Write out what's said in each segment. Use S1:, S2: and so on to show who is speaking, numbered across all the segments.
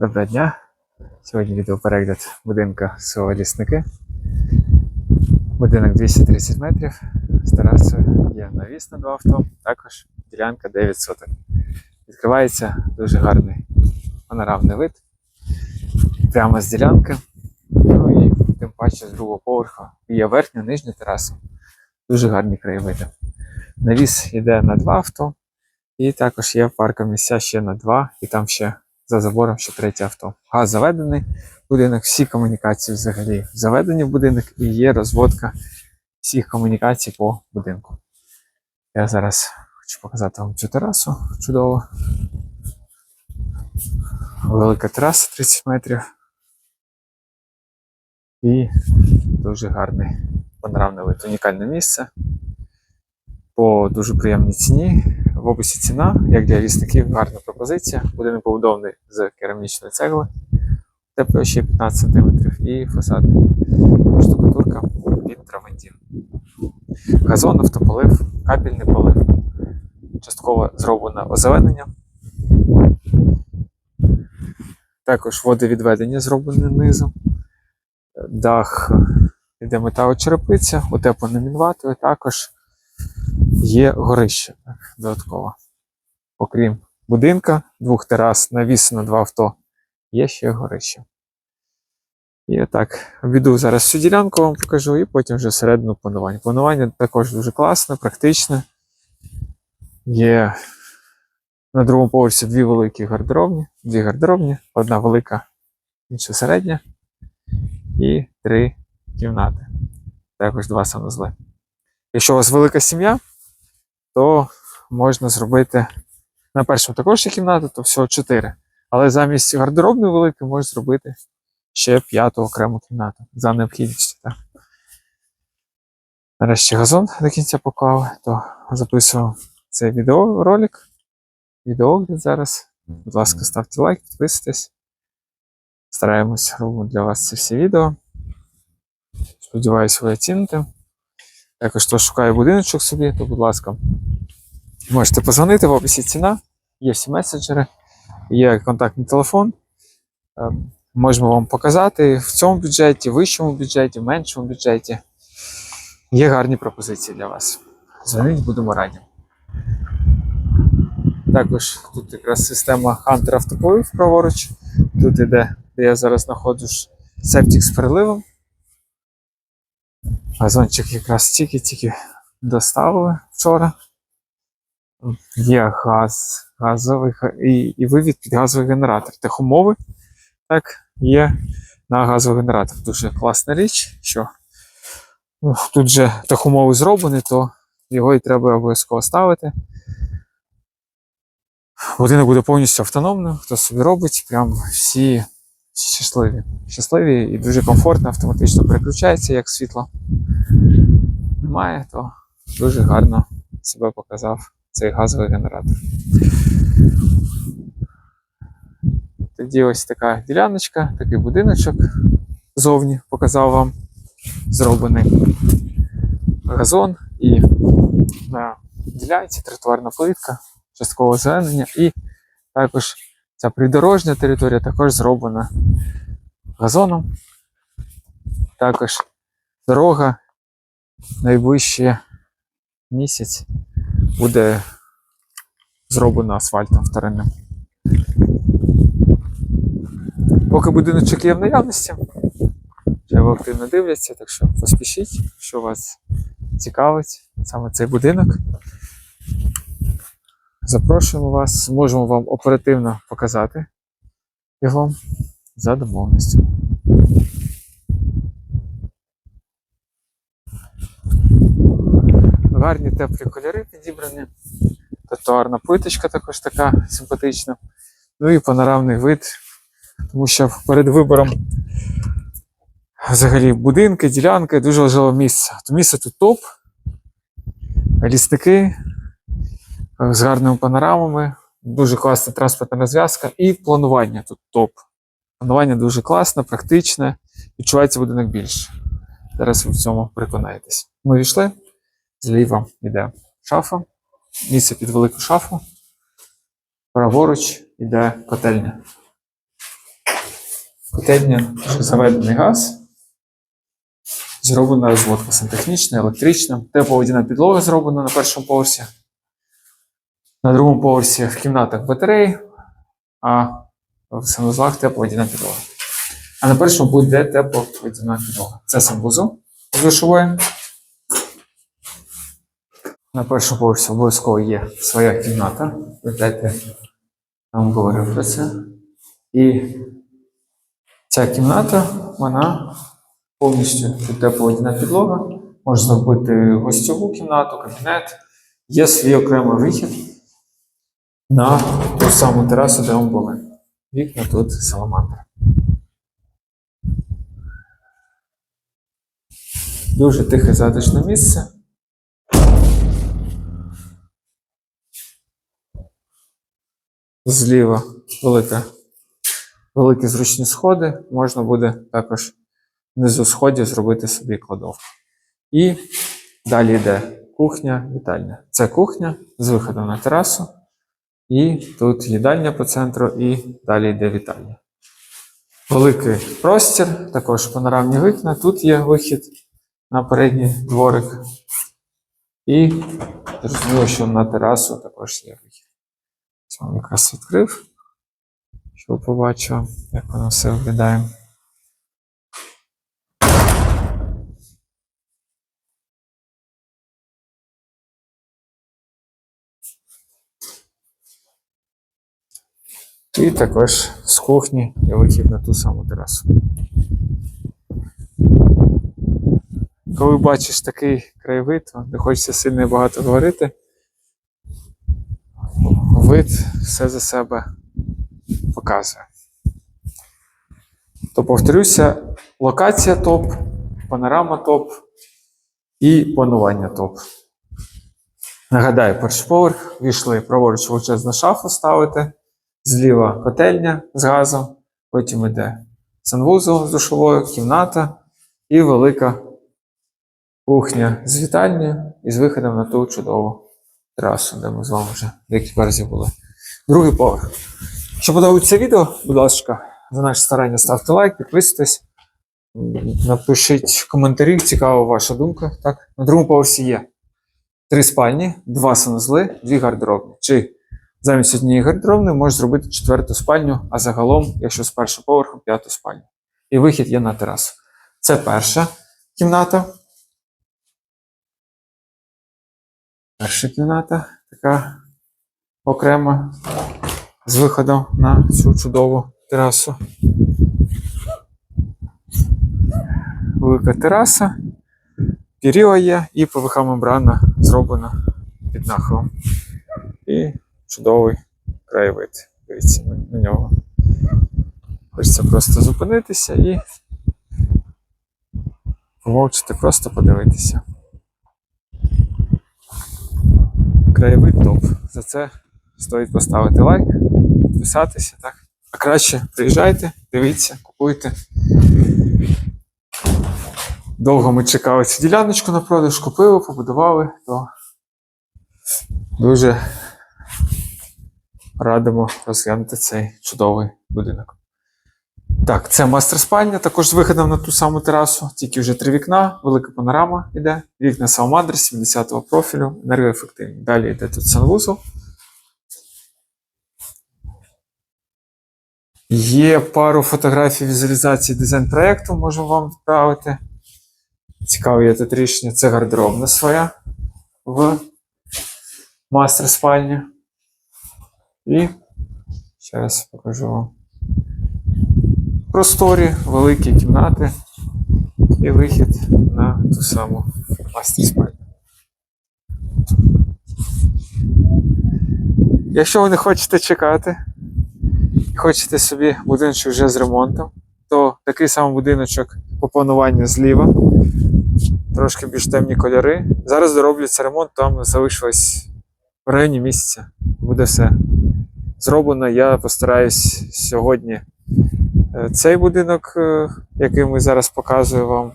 S1: Доброго дня! Сьогодні відеоперегляд будинка село Лісники. Будинок 230 метрів з терасою є навіс на два авто, також ділянка 9 соток. Відкривається дуже гарний панорамний вид прямо з ділянки. Ну і тим паче з другого поверху є верхня, нижня тераса. Дуже гарні краєвиди. Навіс йде на два авто, і також є парка місця ще на два, і там ще за забором ще третє авто. Газ заведений в будинок, всі комунікації взагалі заведені в будинок і є розводка всіх комунікацій по будинку. Я зараз хочу показати вам цю терасу чудово. Велика тераса 30 метрів. І дуже гарний панорамний вид. Унікальне місце. По дуже приємній ціні. В описі ціна, як для лісників, гарна пропозиція. Будинок побудований з керамічної цегли, ТП ще 15 см і фасад штукатурка під травентін. Газон, автополив, кабельний полив, частково зроблене озеленення. Також водовідведення зроблене низом. Дах іде металочерепиця, утеплене мінватою, також є горище так, додатково. Окрім будинка, двох терас, навіс на два авто, є ще горище. І отак, обійду зараз всю ділянку вам покажу і потім вже середину планування. Планування також дуже класне, практичне. Є на другому поверсі дві великі гардеробні, дві гардеробні, одна велика, інша середня, і три кімнати. Також два санузли. Якщо у вас велика сім'я, то можна зробити на першому також є кімната, то всього 4. Але замість гардеробної великої можна зробити ще п'яту окрему кімнату за необхідністю. Так. Нарешті газон до кінця поклав, то записував цей відеоролик. Відеогляд зараз. Будь ласка, ставте лайк, підписуйтесь. Стараємось робимо для вас це всі відео. Сподіваюсь, ви оціните. Також хто шукає будиночок собі, то, будь ласка, можете позвонити в описі ціна, є всі меседжери, є контактний телефон. Е, Можемо вам показати в цьому бюджеті, вищому бюджеті, меншому бюджеті. Є гарні пропозиції для вас. Дзвоніть, будемо раді. Також тут якраз система Hunter автополив праворуч. Тут іде, де я зараз знаходжусь, септик з переливом. Газончик якраз тільки-тільки доставили вчора. Є газ, газовий га- і, і вивід під газовий генератор. Техумови так, є на газовий генератор. Дуже класна річ, що ну, тут же техумови зроблені, то його і треба обов'язково ставити. Будинок буде повністю автономним, хто собі робить, прям всі щасливі. Щасливі і дуже комфортно, автоматично переключається, як світло немає, то дуже гарно себе показав цей газовий генератор. Тоді ось така діляночка, такий будиночок зовні показав вам зроблений газон і на ділянці тротуарна плитка, часткове озеленення і також ця придорожня територія також зроблена газоном. Також дорога найближче місяць буде зроблено асфальтом вторинним. Поки будиночок є в наявності, його активно дивляться, так що поспішіть, що вас цікавить саме цей будинок. Запрошуємо вас, зможемо вам оперативно показати його за домовленістю. Гарні теплі кольори підібрані. Тротуарна плиточка також така симпатична. Ну і панорамний вид, тому що перед вибором взагалі будинки, ділянки дуже важливе місце. Місце тут топ, лісники з гарними панорамами, дуже класна транспортна розв'язка і планування тут топ. Планування дуже класне, практичне, відчувається будинок більше. Зараз ви в цьому переконаєтесь. Ми війшли, зліва йде шафа, місце під велику шафу. Праворуч йде котельня. Котельня заведений газ. Зроблена розводка сантехнічна, електрична. Тепловодяна підлога зроблена на першому поверсі. На другому поверсі в кімнатах батареї, а в санузлах тепловодяна підлога. А на першому буде тепловодяна підлога. Це санвузол душовою. На першому поверсі обов'язково є своя кімната. Пам'ятаєте, я вам говорив про це. І ця кімната, вона повністю тепловодяна підлога. Можна зробити гостьову кімнату, кабінет. Є свій окремий вихід на ту саму терасу, де ми були. Вікна тут саламандра. Дуже тихе затишне місце. Зліва велика, великі зручні сходи. Можна буде також внизу сходів зробити собі кладовку. І далі йде кухня, вітальня. Це кухня з виходом на терасу. І тут їдальня по центру, і далі йде вітальня. Великий простір, також панорамні вікна. Тут є вихід на передній дворик. І зрозуміло, що на терасу також є вихід. Ось якраз відкрив, щоб побачив, як воно все виглядає. І також з кухні є вихід на ту саму терасу. Коли бачиш такий краєвид, то не хочеться сильно і багато говорити. Вид все за себе показує. То повторюся, локація топ, панорама топ і планування топ. Нагадаю, перший поверх, війшли праворуч величезну шафу ставити, зліва котельня з газом, потім йде санвузол з душовою, кімната і велика кухня з вітальнею і з виходом на ту чудову терасу, де ми з вами вже декілька разів були. Другий поверх. Якщо подобається відео, будь ласка, за наше старання ставте лайк, підписуйтесь, напишіть коментарі, цікава ваша думка. Так? На другому поверсі є три спальні, два санузли, дві гардеробні. Чи замість однієї гардеробної можеш зробити четверту спальню, а загалом, якщо з першого поверху, п'яту спальню. І вихід є на терасу. Це перша кімната. Перша кімната така окрема з виходом на цю чудову терасу. Велика тераса, піріла є і ПВХ мембрана зроблена під нахилом. І чудовий краєвид. Дивіться на, нього. Хочеться просто зупинитися і помовчати, просто подивитися. Краєвид топ. За це стоїть поставити лайк, підписатися, так? А краще приїжджайте, дивіться, купуйте. Довго ми чекали цю діляночку на продаж, купили, побудували, то дуже радимо розглянути цей чудовий будинок. Так, це мастер спальня, також з виходом на ту саму терасу, тільки вже три вікна, велика панорама йде, вікна Salamander 70-го профілю, енергоефективні. Далі йде тут санвузол. Є пару фотографій візуалізації дизайн проєкту, можу вам відправити. Цікаве є тут рішення. Це гардеробна своя в мастер спальні. І зараз покажу вам. Просторі, великі кімнати і вихід на ту саму мастер спальню. Якщо ви не хочете чекати, і хочете собі будиночок вже з ремонтом, то такий самий будиночок по плануванню зліва, трошки більш темні кольори. Зараз доробляться ремонт, там залишилось в районі місяця. Буде все зроблено. Я постараюсь сьогодні е, цей будинок, е, який ми зараз показую вам,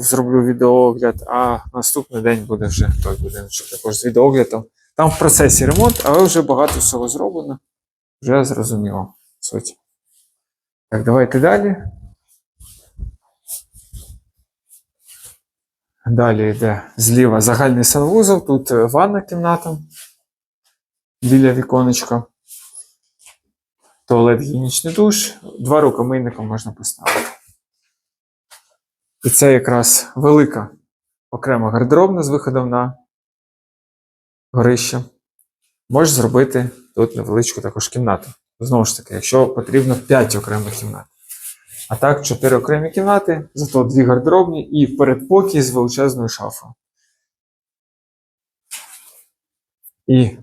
S1: зроблю відеоогляд, а наступний день буде вже той будиночок також з відеооглядом. Там в процесі ремонт, але вже багато всього зроблено. Вже зрозуміло суть. Так, давайте далі. Далі йде зліва загальний санвузол, тут е, ванна кімната біля віконечка. Туалет гігієнічний душ, два рукомийника можна поставити. І це якраз велика окрема гардеробна з виходом на горище. Можеш зробити тут невеличку також кімнату. Знову ж таки, якщо потрібно 5 окремих кімнат. А так, 4 окремі кімнати, зато дві гардеробні і передпокій з величезною шафою. І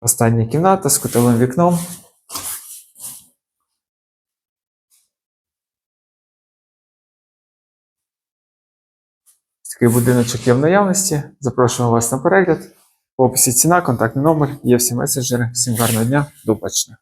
S1: остання кімната з кутовим вікном. Такий будиночок є в наявності. Запрошуємо вас на перегляд. В описі ціна, контактний номер, є всі меседжери. Всім гарного дня, до побачення.